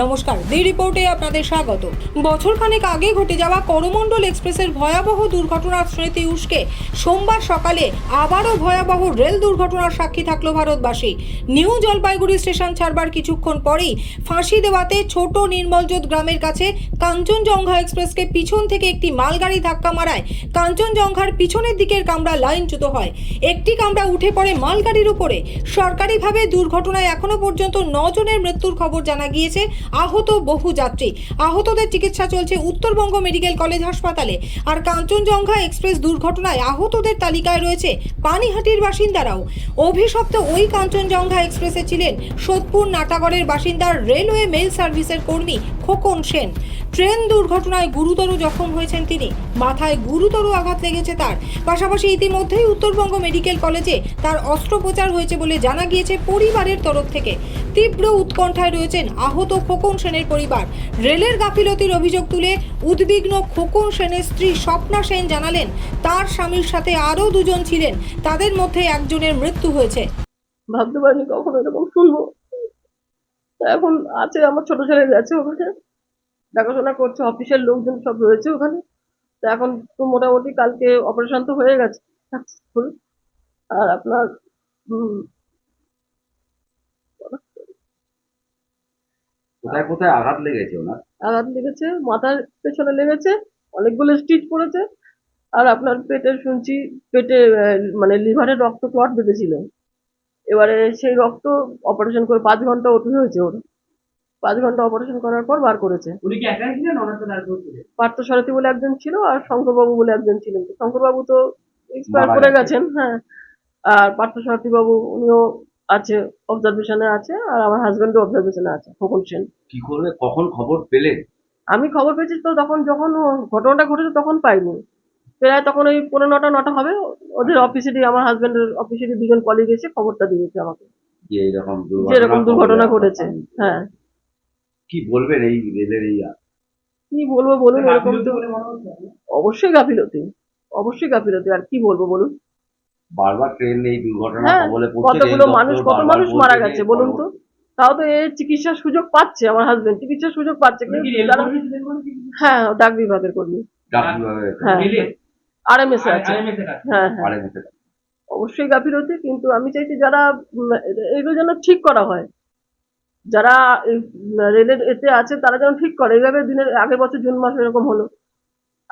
নমস্কার, দি রিপোর্টে আপনাদের স্বাগত। বছরখানেক আগে ঘটে যাওয়া করমণ্ডল এক্সপ্রেসের ভয়াবহ দুর্ঘটনার স্মৃতি উস্কে সোমবার সকালে আবারও ভয়াবহ রেল দুর্ঘটনার সাক্ষী থাকল ভারতবাসী। নিউ জলপাইগুড়ি স্টেশন ছাড়বার কিছুক্ষণ পরেই ফাঁসি দেওয়াতে ছোট নির্মলজোত গ্রামের কাছে কাঞ্চনজঙ্ঘা এক্সপ্রেসকে পিছন থেকে একটি মালগাড়ি ধাক্কা মারায় কাঞ্চনজঙ্ঘার পিছনের দিকের কামরা লাইনচ্যুত হয়। একটি কামরা উঠে পড়ে মালগাড়ির উপরে। সরকারিভাবে দুর্ঘটনায় এখনও পর্যন্ত জনের মৃত্যুর খবর জানা গিয়েছে। আহত বহু যাত্রী। আহতদের চিকিৎসা চলছে উত্তরবঙ্গ মেডিকেল কলেজ হাসপাতালে। আর কাঞ্চনজঙ্ঘা এক্সপ্রেস দুর্ঘটনায় আহতদের তালিকায় রয়েছে পানিহাটির বাসিন্দারাও। অভিশপ্ত ওই কাঞ্চনজঙ্ঘা এক্সপ্রেসে ছিলেন সোদপুর নাটাগড়ের বাসিন্দার রেলওয়ে মেল সার্ভিসের কর্মী খোকন সেন। ট্রেন দুর্ঘটনায় গুরুতর জখম হয়েছেন তিনি। মাথায় গুরুতর আঘাত লেগেছে তার। পাশাপাশি ইতিমধ্যেই উত্তরবঙ্গ মেডিকেল কলেজে তার অস্ত্রোপচার হয়েছে বলে জানা গিয়েছে পরিবারের তরফ থেকে। তীব্র উৎকণ্ঠায় রয়েছেন আহত খোকন সেনের পরিবার। রেলের গাফিলতির অভিযোগ তুলে উদ্বিগ্ন খোকন সেনের স্ত্রী স্বপ্না সেন জানালেন, তার স্বামীর সাথে আরও দুজন ছিলেন, তাদের মধ্যে একজনের মৃত্যু হয়েছে। ভাবতে পারিনি কখনো এরকম শুনব। এখন আছে, আমার ছোট ছেলে গেছে ওখানে। দেখাশোনা করছে, অফিসের লোকজন সব রয়েছে ওখানে। তো এখন তো মোটামুটি কালকে অপারেশন তো হয়ে গেছে। আর আপনার কোথায় কোথায় আঘাত লেগেছে ওনার? আঘাত লেগেছে মাথার পেছনে লেগেছে অনেকগুলো স্টিচ পড়েছে আর আপনার পেটে শুনছি পেটে মানে লিভারে রক্ত ক্লট বেঁধেছিল। এবারে সেই রক্ত অপারেশন করে পাঁচ ঘণ্টা ওটি হয়েছে ওর। পাঁচ ঘণ্টা অপারেশন করার পর বার করেছে। পার্থ সারথী বলে একজন ছিল আর শঙ্করবাবু বলে একজন ছিলেন। শঙ্করবাবু তো এক্সপায়ার করে গেছেন হ্যাঁ। আর পার্থ সারথী বাবু উনিও আছে অবজারভেশনে আছে আর আমার হাজবেন্ডও অবজারভেশনে আছে খোকন সেন। কি করবে? কখন খবর পেলেন আমি খবর পেয়েছি তো তখন যখন ঘটনাটা ঘটেছে তখন পাইনি। প্রায় তখন ওই পনেরো নটা নটা হবে ওদের অফিসেরই আমার হাজবেন্ডের অফিসেরই দুজন কলিগ এসে খবরটা দিয়েছে আমাকে। যে এরকম যে এরকম দুর্ঘটনা ঘটেছে হ্যাঁ। কি বলবেন এই রেলের এই কি বলব বলুন এরকম তো মনে? অবশ্যই গাফিলতি অবশ্যই গাফিলতি আর কি বলব বলুন? বারবার ট্রেন এই দুর্ঘটনা হ্যাঁ, কবলে পড়ছে কতগুলো মানুষ কত মানুষ মারা গেছে বলুন তো। তাও তো এই চিকিৎসার সুযোগ পাচ্ছে আমার হাজবেন্ড চিকিৎসার সুযোগ পাচ্ছে কি? হ্যাঁ ডাক বিভাগের কর্মী। হ্যাঁ রেলে? আর এম এস আছে হ্যাঁ হ্যাঁ। অবশ্যই গাফিলতি কিন্তু আমি চাইছি যারা এগুলো যেন ঠিক করা হয়। যারা রেলের এতে আছে তারা যেন ঠিক করে। এইভাবে দিনের আগের বছর জুন মাস এরকম হলো।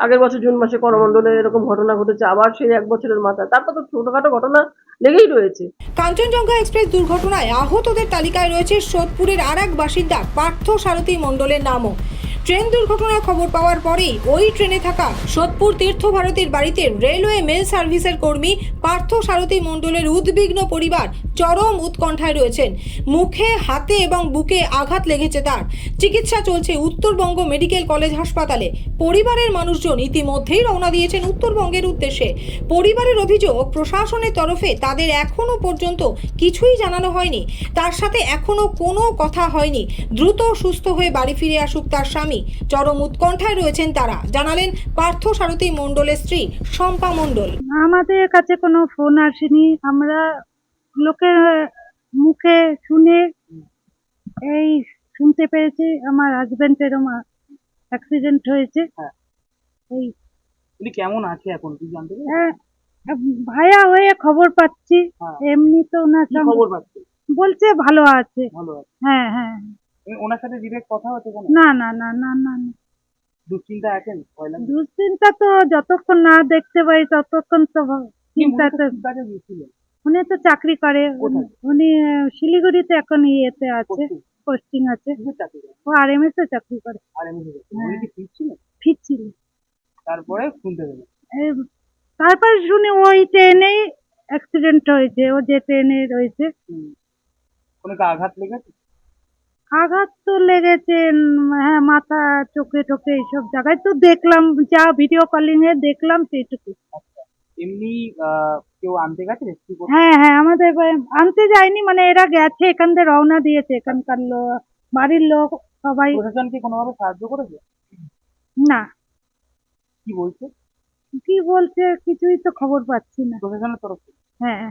আগের বছর জুন মাসে করমণ্ডলে এরকম ঘটনা ঘটেছে, আবার সেই এক বছরের মাথায়। তারপর তো ছোটখাটো ঘটনা লেগেই রয়েছে। কাঞ্চনজঙ্ঘা এক্সপ্রেস দুর্ঘটনায় আহতদের তালিকায় রয়েছে সোদপুরের আর এক বাসিন্দা পার্থ সারথী মন্ডলের নামও। ট্রেন দুর্ঘটনার খবর পাওয়ার পরেই ওই ট্রেনে থাকা সোদপুর তীর্থভারতীর বাড়িতে রেলওয়ে মেল সার্ভিসের কর্মী পার্থ সারথী মণ্ডলের উদ্বিগ্ন পরিবার চরম উৎকণ্ঠায় রয়েছেন। মুখে, হাতে এবং বুকে আঘাত লেগেছে তার। চিকিৎসা চলছে উত্তরবঙ্গ মেডিকেল কলেজ হাসপাতালে। পরিবারের মানুষজন ইতিমধ্যেই রওনা দিয়েছেন উত্তরবঙ্গের উদ্দেশ্যে। পরিবারের অভিযোগ, প্রশাসনের তরফে তাদের এখনও পর্যন্ত কিছুই জানানো হয়নি। তার সাথে এখনও কোনো কথা হয়নি। দ্রুত সুস্থ হয়ে বাড়ি ফিরে আসুক তার স্বামী। চরম উৎকণ্ঠায় রয়েছেন তারা। জানালেন পার্থ সারথী মণ্ডলের স্ত্রী শম্পা মণ্ডল। আমাদের কাছে কোনো ফোন আসেনি। আমরা লোকের মুখে শুনে এই শুনতে পেরেছি আমার হাজবেন্ডের অ্যাক্সিডেন্ট হয়েছে। হ্যাঁ। এই উনি কেমন আছে এখন তুই জানতে পারছিস? ভায়া হয়ে খবর পাচ্ছি। হ্যাঁ। এমনি তো ওনার খবর পাচ্ছিস বলছে ভালো আছে। ভালো আছে। হ্যাঁ হ্যাঁ। ওনার সাথে ডিরেক্ট কথা কেন? না না না না না। দুশ্চিন্তা আছেন দুশ্চিন্তা তো যতক্ষণ না দেখতে পাই ততক্ষণ তো চিন্তাতে উনি তো চাকরি করে। উনি শিলিগুড়িতে এখন ইয়েতে আছে পোস্টিং আছে? ও আর এম এস এ চাকরি করে। হয়ে। ফিরছিল তারপরে শুনতে পেলেন তারপর শুনি ওই ট্রেনেই অ্যাক্সিডেন্ট হয়েছে ও যে ট্রেনে রয়েছে। কোনো আঘাত লেগেছে? আঘাত তো লেগেছে হ্যাঁ মাথা চোখে টোকে এইসব জায়গায়। তো দেখলাম যা ভিডিও কলিং এ দেখলাম সেইটুকু এমনি কেউ আনতে গেছে হ্যাঁ হ্যাঁ আমাদের আনতে যায়নি মানে এরা গেছে এখান থেকে রওনা দিয়েছে এখানকার লোক বাড়ির লোক সবাই। প্রশাসন কি কোনোভাবে সাহায্য করেছে? না। কি বলছে? কি বলছে কিছুই তো খবর পাচ্ছি না। প্রশাসনের তরফ থেকে? হ্যাঁ।